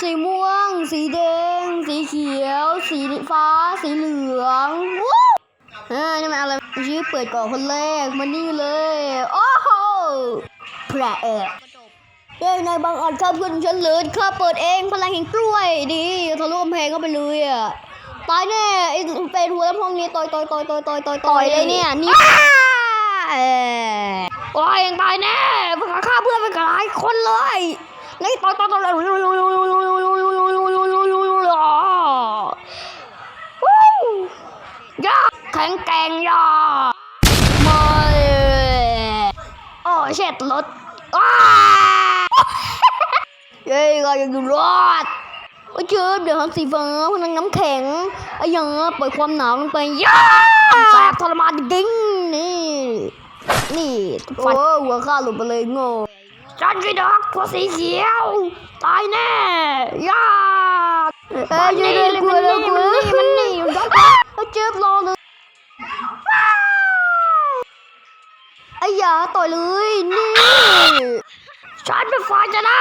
สีม่วง สีแดง สีเขียว สีฟ้า สีเหลืองวู้เฮ้ยนี่มันอะไรชื่อเปิดก่อนคนแรกมานี่เลย โอ้โหแผลเอกเย้นายบางอ่อนข้าเพื่อนฉันเลยข้าเปิดเองพลังแห่งกล้วยดีทะลุกำแพงเข้าไปเลยอะตายแน่ไอ้เป็นหัวลำโพงนี้ต่อยต่อยต่อยต่อยต่อยต่อยต่อยเลยเนี่ยนี่เออโอ้ยยังตายแน่พวกข้าเพื่อนไปกันหลายคนเลยนี่ต่อยต่อยต่อย ยาแข็งแกร่งยาไม่โอ้เช็ดรถอ้าเย้ก็ยังอยู่รอดโอ้ยเจิบเดี๋ยวทำสีฟ้าพลังน้ำแข็งไอ้ยังปล่อยความหนาวลงไปย่าแสบทรมานจริงนี่นี่ฟันโอ้หัวข้าหลุดไปเลยโง่ฉันคือดอกตัวสีเขียว ตายแน่ย่าเอ้ยยืนเลยมันนี่มันนี่มัน ไอ้ยาต่อยเลย นี่ฉันเป็นฝ่ายชนะ